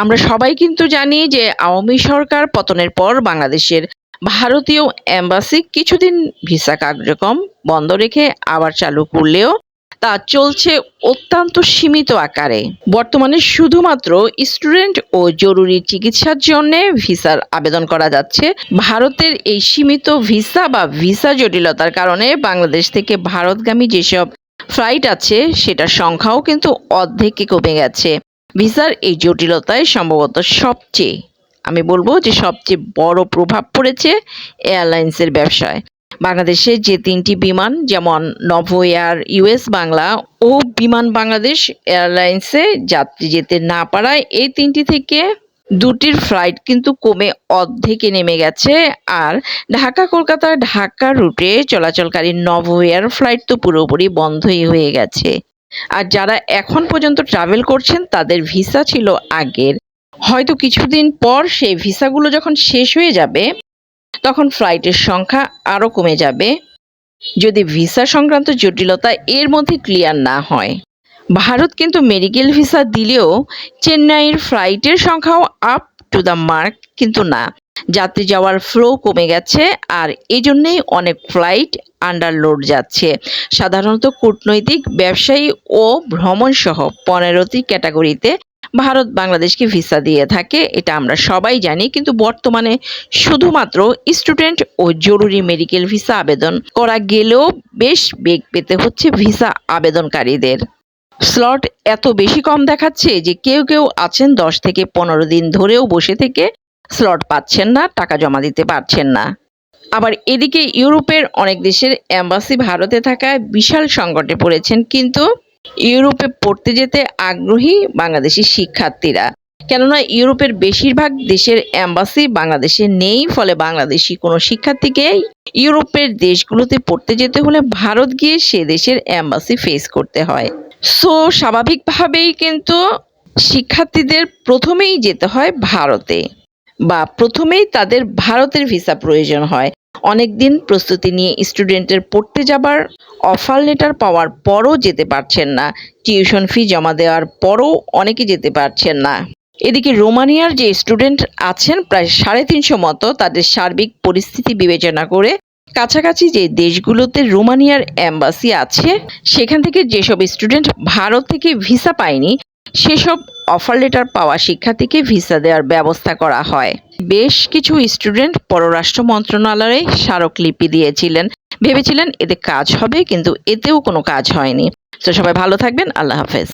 আমরা সবাই কিন্তু জানি যে আওয়ামী সরকার পতনের পর বাংলাদেশের ভারতীয় এম্বাসি কিছুদিন ভিসা কার্যক্রম বন্ধ রেখে আবার চালু করলেও তা চলছে অত্যন্ত সীমিত আকারে। বর্তমানে শুধুমাত্র স্টুডেন্ট ও জরুরি চিকিৎসার জন্য ভিসার আবেদন করা যাচ্ছে। ভারতের এই সীমিত ভিসা বা ভিসা জটিলতার কারণে বাংলাদেশ থেকে ভারতগামী যেসব ফ্লাইট আছে, সেটার সংখ্যাও কিন্তু অর্ধেকে কমে গেছে। ভিসার এই জটিলতায় সম্ভবত সবচেয়ে, আমি বলব যে সবচেয়ে বড় প্রভাব পড়েছে এয়ারলাইন্সের ব্যবসায়। বাংলাদেশে যে তিনটি বিমান, যেমন নভো এয়ার ইউএস বাংলা ও বিমান বাংলাদেশ এয়ারলাইন্সে যাত্রী যেতে না পারায় এই তিনটি থেকে দুটির ফ্লাইট কিন্তু কমে অর্ধেকে নেমে গেছে। আর ঢাকা, কলকাতা, ঢাকা রুটে চলাচলকারী নভো এয়ার ফ্লাইট তো পুরোপুরি বন্ধই হয়ে গেছে। আর যারা এখন পর্যন্ত ট্রাভেল করছেন, তাদের ভিসা ছিল আগের। হয়তো কিছুদিন পর সেই ভিসাগুলো যখন শেষ হয়ে যাবে তখন ফ্লাইটের সংখ্যা আরও কমে যাবে। যদি ভিসা সংক্রান্ত জটিলতা এর মধ্যে ক্লিয়ার না হয়, ভারত কিন্তু মেডিকেল ভিসা দিলেও চেন্নাইয়ের ফ্লাইটের সংখ্যাও আপ টু দ্য মার্ক কিন্তু না। যাত্রী যাওয়ার ফ্লো কমে গেছে আর এই জন্যেই অনেক ফ্লাইট আন্ডারলোড যাচ্ছে। সাধারণত কূটনৈতিক, ব্যবসায়ী ও ভ্রমণ সহ পনেরোটি ক্যাটাগরিতে ভারত বাংলাদেশকে ভিসা দিয়ে থাকে, এটা আমরা সবাই জানি। কিন্তু বর্তমানে শুধুমাত্র স্টুডেন্ট ও জরুরি মেডিকেল ভিসা আবেদন করা গেলেও বেশ বেগ পেতে হচ্ছে ভিসা আবেদনকারীদের। স্লট এত বেশি কম দেখাচ্ছে যে কেউ কেউ আছেন দশ থেকে পনেরো দিন ধরেও বসে থেকে স্লট পাচ্ছেন না, টাকা জমা দিতে পারছেন না। আবার এদিকে ইউরোপের অনেক দেশের অ্যাম্বাসি ভারতে থাকায় বিশাল সংকটে পড়েছেন, কিন্তু ইউরোপে পড়তে যেতে আগ্রহী বাংলাদেশি শিক্ষার্থীরা। কেননা ইউরোপের বেশিরভাগ দেশের অ্যাম্বাসি বাংলাদেশে নেই, ফলে বাংলাদেশি কোনো শিক্ষার্থীকে ইউরোপের দেশগুলোতে পড়তে যেতে হলে ভারত গিয়ে সে দেশের অ্যাম্বাসি ফেস করতে হয়। সো স্বাভাবিকভাবেই কিন্তু শিক্ষার্থীদের প্রথমেই যেতে হয় ভারতে, বা প্রথমেই তাদের ভারতের ভিসা প্রয়োজন হয়। অনেক দিন প্রস্তুতি নিয়ে স্টুডেন্টের পড়তে যাবার অফার লেটার পাওয়ার পরও যেতে পারছেন না। টিউশন ফি জমা দেওয়ার পরও অনেকে যেতে পারছেন না। এদিকে রোমানিয়ার যে স্টুডেন্ট আছেন, প্রায় সাড়ে তিনশো মতো তাদের সার্বিক পরিস্থিতি বিবেচনা করে কাছাকাছি যে দেশগুলোতে রোমানিয়ার অ্যাম্বাসি আছে, সেখান থেকে যেসব স্টুডেন্ট ভারত থেকে ভিসা পায়নি, সেসব অফার লেটার পাওয়া শিক্ষার্থীকে ভিসা দেওয়ার ব্যবস্থা করা হয়। বেশ কিছু স্টুডেন্ট পররাষ্ট্র মন্ত্রণালয়ে স্মারকলিপি দিয়েছিলেন। ভেবেছিলেন এতে কাজ হবে, কিন্তু এতেও কোনো কাজ হয়নি। তো সবাই ভালো থাকবেন, আল্লাহ হাফেজ।